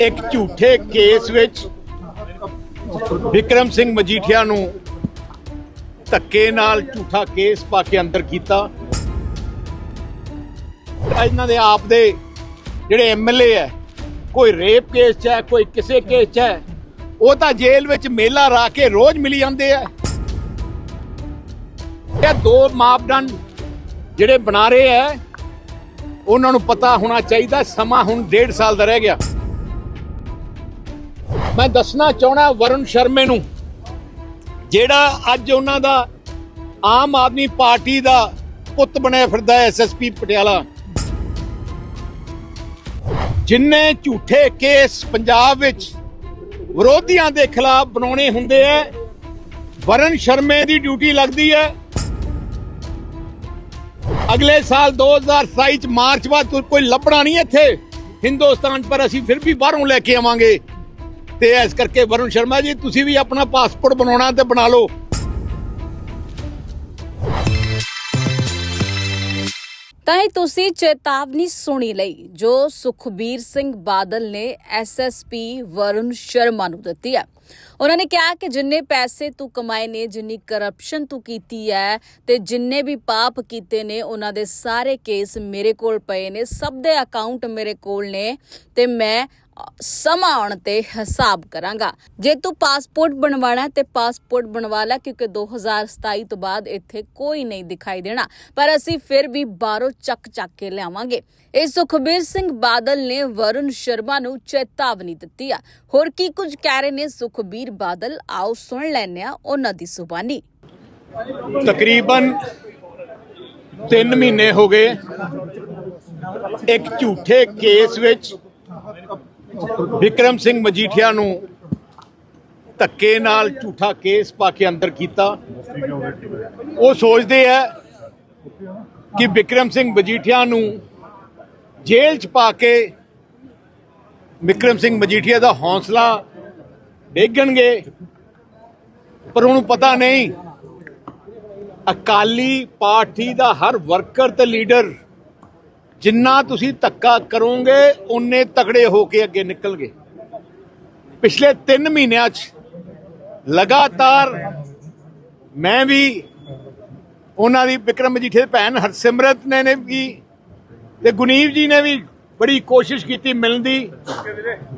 ਇੱਕ ਝੂਠੇ ਕੇਸ ਵਿੱਚ ਵਿਕਰਮ ਸਿੰਘ ਮਜੀਠੀਆ ਨੂੰ ਧੱਕੇ ਨਾਲ ਝੂਠਾ ਕੇਸ ਪਾ ਕੇ ਅੰਦਰ ਕੀਤਾ। ਇਹਨਾਂ ਦੇ ਆਪ ਦੇ ਜਿਹੜੇ ਐਮਐਲਏ ਹੈ, ਕੋਈ ਰੇਪ ਕੇਸ 'ਚ ਹੈ, ਕੋਈ ਕਿਸੇ ਕੇਸ 'ਚ ਹੈ, ਉਹ ਤਾਂ ਜੇਲ੍ਹ ਵਿੱਚ ਮੇਲਾ ਰਾ ਕੇ ਰੋਜ਼ ਮਿਲੀ ਜਾਂਦੇ ਆ। ਇਹ ਦੋ ਮਾਪਦੰਡ ਜਿਹੜੇ ਬਣਾ ਰਹੇ ਹੈ ਉਹਨਾਂ ਨੂੰ ਪਤਾ ਹੋਣਾ ਚਾਹੀਦਾ, ਸਮਾਂ ਹੁਣ ਡੇਢ ਸਾਲ ਦਾ ਰਹਿ ਗਿਆ। ਮੈਂ ਦੱਸਣਾ ਚਾਹਣਾ ਵਰੁਣ ਸ਼ਰਮੇ ਨੂੰ, ਜਿਹੜਾ ਅੱਜ ਉਹਨਾਂ ਦਾ ਆਮ ਆਦਮੀ ਪਾਰਟੀ ਦਾ ਪੁੱਤ ਬਣਿਆ ਫਿਰਦਾ ਹੈ ਐਸਐਸਪੀ ਪਟਿਆਲਾ। ਜਿੰਨੇ ਝੂਠੇ ਕੇਸ ਪੰਜਾਬ ਵਿੱਚ ਵਿਰੋਧੀਆਂ ਦੇ ਖਿਲਾਫ ਬਣਾਉਣੇ ਹੁੰਦੇ ਐ ਵਰਨ ਸ਼ਰਮੇ ਦੀ ਡਿਊਟੀ ਲੱਗਦੀ ਹੈ। ਅਗਲੇ ਸਾਲ 2027 ਚ ਮਾਰਚ ਬਾਅਦ ਕੋਈ ਲੱਭਣਾ ਨਹੀਂ ਇੱਥੇ, ਹਿੰਦੁਸਤਾਨ ਪਰ ਅਸੀਂ ਫਿਰ ਵੀ ਬਾਹਰੋਂ ਲੈ ਕੇ ਆਵਾਂਗੇ। ਤੇ ਇਸ ਕਰਕੇ ਵਰੁਣ ਸ਼ਰਮਾ ਜੀ, ਤੁਸੀਂ ਵੀ ਆਪਣਾ ਪਾਸਪੋਰਟ ਬਣਾਉਣਾ ਤੇ ਬਣਾ ਲਓ। ਤਾਂ ਇਹ ਤੁਸੀਂ ਚੇਤਾਵਨੀ ਸੁਣੀ ਲਈ, ਜੋ ਸੁਖਬੀਰ ਸਿੰਘ ਬਾਦਲ ਨੇ ਐਸਐਸਪੀ ਵਰੁਣ ਸ਼ਰਮਾ ਨੂੰ ਦਿੱਤੀ ਹੈ। ਉਹਨਾਂ ਨੇ ਕਿਹਾ ਕਿ ਜਿੰਨੇ ਪੈਸੇ ਤੂੰ ਕਮਾਏ ਨੇ, ਜਿੰਨੀ ਕਰਪਸ਼ਨ ਤੂੰ ਕੀਤੀ ਹੈ ਤੇ ਜਿੰਨੇ ਵੀ ਪਾਪ ਕੀਤੇ ਨੇ, ਉਹਨਾਂ ਦੇ ਸਾਰੇ ਕੇਸ ਮੇਰੇ ਕੋਲ ਪਏ ਨੇ, ਸਭ ਦੇ ਅਕਾਊਂਟ ਮੇਰੇ ਕੋਲ ਨੇ ਤੇ ਮੈਂ ਸਮਾਂ ਆਉਣ ਤੇ ਹਿਸਾਬ ਕਰਾਂਗਾ। ਜੇ ਤੂੰ ਪਾਸਪੋਰਟ ਬਣਵਾਣਾ ਤੇ ਪਾਸਪੋਰਟ ਬਣਵਾ ਲੈ, ਕਿਉਂਕਿ 2027 ਤੋਂ ਬਾਅਦ ਇੱਥੇ ਕੋਈ ਨਹੀਂ ਦਿਖਾਈ ਦੇਣਾ। ਪਰ ਅਸੀਂ ਫਿਰ ਵੀ ਬਾਹਰੋਂ ਚੱਕ ਚੱਕ ਕੇ ਲਿਆਵਾਂਗੇ। ਇਹ ਸੁਖਬੀਰ ਸਿੰਘ ਬਾਦਲ ਨੇ ਵਰੁਣ ਸ਼ਰਮਾ ਨੂੰ ਚੇਤਾਵਨੀ ਦਿੱਤੀ ਆ। ਹੋਰ ਕੀ ਕੁਝ ਕਹਿ ਰਹੇ ਨੇ ਸੁਖਬੀਰ ਬਾਦਲ? ਆਓ ਸੁਣ ਲੈਣੇ ਆ ਉਹਨਾਂ ਦੀ ਸੁਬਾਨੀ। ਤਕਰੀਬਨ 3 ਮਹੀਨੇ ਹੋ ਗਏ। ਇੱਕ ਝੂਠੇ ਕੇਸ ਵਿੱਚ ਵਿਕਰਮ ਸਿੰਘ ਮਜੀਠੀਆ ਨੂੰ ਧੱਕੇ ਨਾਲ ਝੂਠਾ ਕੇਸ ਪਾ ਕੇ ਅੰਦਰ ਕੀਤਾ। ਉਹ ਸੋਚਦੇ ਆ ਕਿ ਵਿਕਰਮ ਸਿੰਘ ਮਜੀਠੀਆ ਨੂੰ ਜੇਲ੍ਹ 'ਚ ਪਾ ਕੇ ਵਿਕਰਮ ਸਿੰਘ ਮਜੀਠੀਆ ਦਾ ਹੌਸਲਾ ਡੇਗਣਗੇ। ਪਰ ਉਹਨੂੰ ਪਤਾ ਨਹੀਂ, ਅਕਾਲੀ ਪਾਰਟੀ ਦਾ ਹਰ ਵਰਕਰ ਤੇ ਲੀਡਰ ਜਿੰਨਾ ਤੁਸੀਂ ਧੱਕਾ ਕਰੋਗੇ ਉਨੇ ਤਕੜੇ ਹੋ ਕੇ ਅੱਗੇ ਨਿਕਲਗੇ ਪਿਛਲੇ 3 ਮਹੀਨਿਆਂ 'ਚ ਲਗਾਤਾਰ ਮੈਂ ਵੀ ਉਹਨਾਂ ਦੀ ਵਿਕਰਮ ਮਜੀਠੇ ਦੀ ਭੈਣ ਹਰਸਿਮਰਤ ਨੇ ਨੇ ਵੀ ਤੇ ਗੁਨੀਵ ਜੀ ਨੇ ਵੀ ਬੜੀ ਕੋਸ਼ਿਸ਼ ਕੀਤੀ ਮਿਲਣ ਦੀ।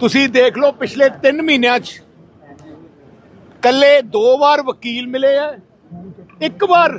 ਤੁਸੀਂ ਦੇਖ ਲਓ ਪਿਛਲੇ 3 ਮਹੀਨਿਆਂ 'ਚ ਕੱਲੇ ਦੋ ਵਾਰ ਵਕੀਲ ਮਿਲੇ ਆ, ਇੱਕ ਵਾਰ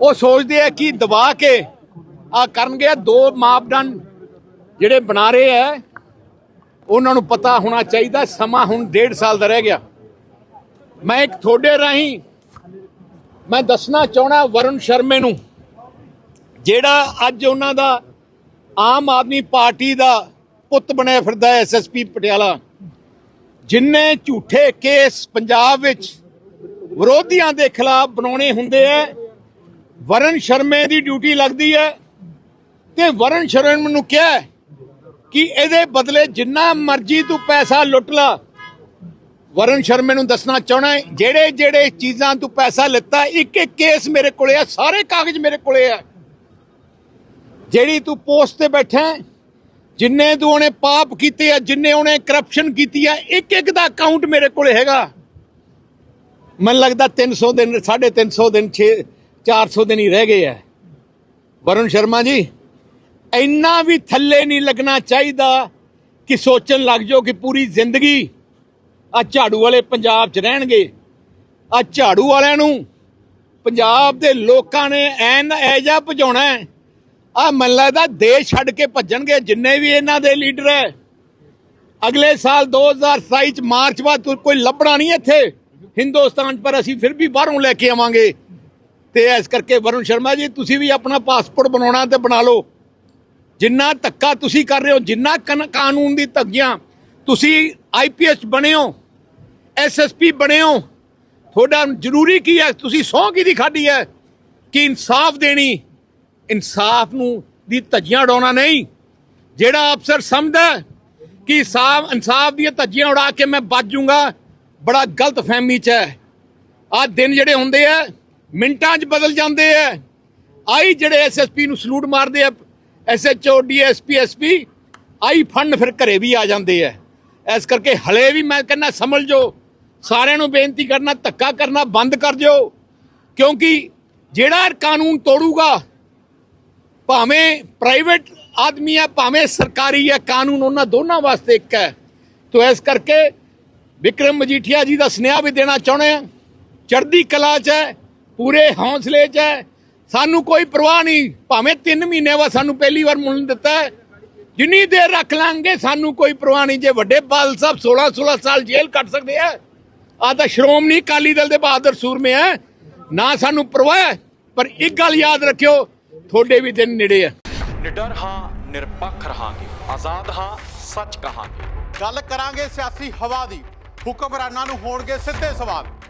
ਉਹ ਸੋਚਦੇ ਆ ਕਿ ਦਬਾ ਕੇ ਆ ਕਰਨਗੇ ਦੋ ਮਾਪਦੰਡ ਜਿਹੜੇ ਬਣਾ ਰਹੇ ਆ। ਉਹਨਾਂ ਨੂੰ ਪਤਾ ਹੋਣਾ ਚਾਹੀਦਾ, ਸਮਾਂ ਹੁਣ ਡੇਢ ਸਾਲ ਦਾ ਰਹਿ ਗਿਆ। ਮੈਂ ਇੱਕ ਤੁਹਾਡੇ ਰਾਹੀਂ ਮੈਂ ਦੱਸਣਾ ਚਾਹਣਾ ਵਰੁਣ ਸ਼ਰਮੇ ਨੂੰ, ਜਿਹੜਾ ਅੱਜ ਉਹਨਾਂ ਦਾ ਆਮ ਆਦਮੀ ਪਾਰਟੀ ਦਾ ਪੁੱਤ ਬਣਿਆ ਫਿਰਦਾ ਹੈ ਐਸਐਸਪੀ ਪਟਿਆਲਾ, ਜਿੰਨੇ ਝੂਠੇ ਕੇਸ ਪੰਜਾਬ ਵਿੱਚ ਵਿਰੋਧੀਆਂ ਦੇ ਖਿਲਾਫ ਬਣਾਉਣੇ ਹੁੰਦੇ ਐ ਵਰਨ ਸ਼ਰਮੇ ਦੀ ਡਿਊਟੀ ਲੱਗਦੀ ਹੈ ਤੇ ਵਰਨ ਸ਼ਰਮ ਨੂੰ ਕਿਹਾ ਕਿ ਇਹਦੇ ਬਦਲੇ ਜਿੰਨਾ ਮਰਜ਼ੀ ਤੂੰ ਪੈਸਾ ਲੁੱਟ ਲਾ। ਵਰਨ ਸ਼ਰਮੇ ਨੂੰ ਦੱਸਣਾ ਚਾਹਣਾ ਜਿਹੜੇ ਜਿਹੜੇ ਚੀਜ਼ਾਂ ਤੂੰ ਪੈਸਾ ਲਿੱਤਾ ਇੱਕ ਇੱਕ ਕੇਸ ਮੇਰੇ ਕੋਲੇ ਆ, ਸਾਰੇ ਕਾਗਜ਼ ਮੇਰੇ ਕੋਲੇ ਆ। ਜਿਹੜੀ ਤੂੰ ਪੋਸਟ ਤੇ ਬੈਠਾ ਜਿੰਨੇ ਤੂੰ ਉਹਨੇ ਪਾਪ ਕੀਤੇ ਆ, ਜਿੰਨੇ ਉਹਨੇ ਕਰਪਸ਼ਨ ਕੀਤੀ ਆ ਇੱਕ ਇੱਕ ਦਾ ਅਕਾਊਂਟ ਮੇਰੇ ਕੋਲੇ ਹੈਗਾ। ਮੈਨੂੰ ਲੱਗਦਾ 300 ਦਿਨ 350 ਦਿਨ 6 400 ਦਿਨ ਹੀ ਰਹਿ ਗਏ ਆ ਵਰੁਣ ਸ਼ਰਮਾ ਜੀ ਇੰਨਾ ਵੀ ਥੱਲੇ ਨਹੀਂ ਲੱਗਣਾ ਚਾਹੀਦਾ ਕਿ ਸੋਚਣ ਲੱਗ ਜਾਓ ਕਿ ਪੂਰੀ ਜ਼ਿੰਦਗੀ ਆ ਝਾੜੂ ਵਾਲੇ ਪੰਜਾਬ 'ਚ ਰਹਿਣਗੇ। ਆ ਝਾੜੂ ਵਾਲਿਆਂ ਨੂੰ ਪੰਜਾਬ ਦੇ ਲੋਕਾਂ ਨੇ ਐਨ ਐਜਾ ਭਜਾਉਣਾ ਹੈ ਆ ਮੈਨੂੰ ਲੱਗਦਾ ਦੇਸ਼ ਛੱਡ ਕੇ ਭੱਜਣਗੇ ਜਿੰਨੇ ਵੀ ਇਹਨਾਂ ਦੇ ਲੀਡਰ ਹੈ ਅਗਲੇ ਸਾਲ 2027 ਚ ਮਾਰਚ ਬਾਅਦ ਕੋਈ ਲੱਭਣਾ ਨਹੀਂ ਇੱਥੇ। ਹਿੰਦੁਸਤਾਨ 'ਚ, ਪਰ ਅਸੀਂ ਫਿਰ ਵੀ ਬਾਹਰੋਂ ਲੈ ਕੇ ਆਵਾਂਗੇ। ਤੇ ਇਸ ਕਰਕੇ ਵਰੁਣ ਸ਼ਰਮਾ ਜੀ, ਤੁਸੀਂ ਵੀ ਆਪਣਾ ਪਾਸਪੋਰਟ ਬਣਾਉਣਾ ਤੇ ਬਣਾ ਲਓ। ਜਿੰਨਾ ਧੱਕਾ ਤੁਸੀਂ ਕਰ ਰਹੇ ਹੋ, ਜਿੰਨਾ ਕਨ- ਕਾਨੂੰਨ ਦੀ ਧੱਗੀਆਂ ਤੁਸੀਂ ਆਈਪੀਐਸ ਬਣੇ ਹੋ ਐਸਐਸਪੀ ਬਣੇ ਹੋ, ਤੁਹਾਡਾ ਜ਼ਰੂਰੀ ਕੀ ਹੈ? ਤੁਸੀਂ ਸਹੁੰ ਕਿਹਦੀ ਖਾਦੀ ਹੈ? ਕਿ ਇਨਸਾਫ ਦੇਣੀ? ਇਨਸਾਫ ਨੂੰ, ਦੀ ਧੱਜੀਆਂ ਉਡਾਉਣਾ ਨਹੀਂ। ਜਿਹੜਾ ਅਫਸਰ ਸਮਝਦਾ ਕਿ ਸਾਫ਼ ਇਨਸਾਫ ਦੀਆਂ ਧੱਜੀਆਂ ਉਡਾ ਕੇ ਮੈਂ ਬਚ ਜਾਊਂਗਾ ਬੜਾ ਗਲਤ ਫਹਿਮੀ ਚ ਹੈ। ਆ ਦਿਨ ਜਿਹੜੇ ਹੁੰਦੇ ਆ ਮਿੰਟਾਂ 'ਚ ਬਦਲ ਜਾਂਦੇ ਆ ਆਈ ਜਿਹੜੇ ਐਸਐਸਪੀ ਨੂੰ ਸਲੂਟ ਮਾਰਦੇ ਆ ਐਸਐਚਓ ਡੀਐਸਪੀ ਐਸਪੀ ਆਈ ਫੰਡ ਫਿਰ ਘਰੇ ਵੀ ਆ ਜਾਂਦੇ ਆ ਇਸ ਕਰਕੇ ਹਲੇ ਵੀ ਮੈਂ ਕਹਿੰਦਾ ਸਮਝ ਜੋ, ਸਾਰਿਆਂ ਨੂੰ ਬੇਨਤੀ ਕਰਨਾ, ਧੱਕਾ ਕਰਨਾ, ਬੰਦ ਕਰ ਦਿਓ। ਕਿਉਂਕਿ ਜਿਹੜਾ ਕਾਨੂੰਨ ਤੋੜੂਗਾ, ਭਾਵੇਂ ਪ੍ਰਾਈਵੇਟ ਆਦਮੀ ਹੈ ਭਾਵੇਂ ਸਰਕਾਰੀ ਹੈ ਕਾਨੂੰਨ ਉਹਨਾਂ ਦੋਨਾਂ ਵਾਸਤੇ ਇੱਕ ਹੈ ਤੋ ਇਸ ਕਰਕੇ ਵਿਕਰਮ ਮਜੀਠੀਆ ਜੀ ਦਾ ਸੁਨੇਹਾ ਵੀ ਦੇਣਾ ਚਾਹੁੰਦੇ ਆ। ਚੜ੍ਹਦੀ ਕਲਾ 'ਚ ਹੈ ਪੂਰੇ ਹੌਸਲੇ 'ਚ ਹੈ। ਸਾਨੂੰ ਕੋਈ ਪਰਵਾਹ ਨਹੀਂ। ਭਾਵੇਂ 3 ਮਹੀਨੇ ਬਾਅਦ ਸਾਨੂੰ ਪਹਿਲੀ ਵਾਰ ਮੁੱਲ ਦਿੱਤਾ ਹੈ। ਜਿੰਨੀ ਦੇਰ ਰੱਖ ਲਾਂਗੇ ਸਾਨੂੰ ਕੋਈ ਪਰਵਾਹ ਨਹੀਂ। ਜੇ ਵੱਡੇ ਬਾਦਲ ਸਾਹਿਬ 16 16 ਸਾਲ ਜੇਲ੍ਹ ਕੱਟ ਸਕਦੇ ਆ ਆ ਤਾਂ ਸ਼੍ਰੋਮਣੀ ਅਕਾਲੀ ਦਲ ਦੇ ਬਹਾਦਰ ਸੂਰਮੇ ਹੈ ਨਾ ਸਾਨੂੰ ਪਰਵਾਹ ਹੈ ਪਰ ਇੱਕ ਗੱਲ ਯਾਦ ਰੱਖਿਓ ਤੁਹਾਡੇ ਵੀ ਦਿਨ ਨੇੜੇ ਆ। ਨਿਡਰ ਹਾਂ ਨਿਰਪੱਖ ਰਹਾਂਗੇ। ਆਜ਼ਾਦ ਹਾਂ ਸੱਚ ਕਹਾਂਗੇ। ਗੱਲ ਕਰਾਂਗੇ ਸਿਆਸੀ ਹਵਾ ਦੀ। ਹੁਕਮਰਾਨਾਂ ਨੂੰ ਹੋਣਗੇ ਸਿੱਧੇ ਸਵਾਲ।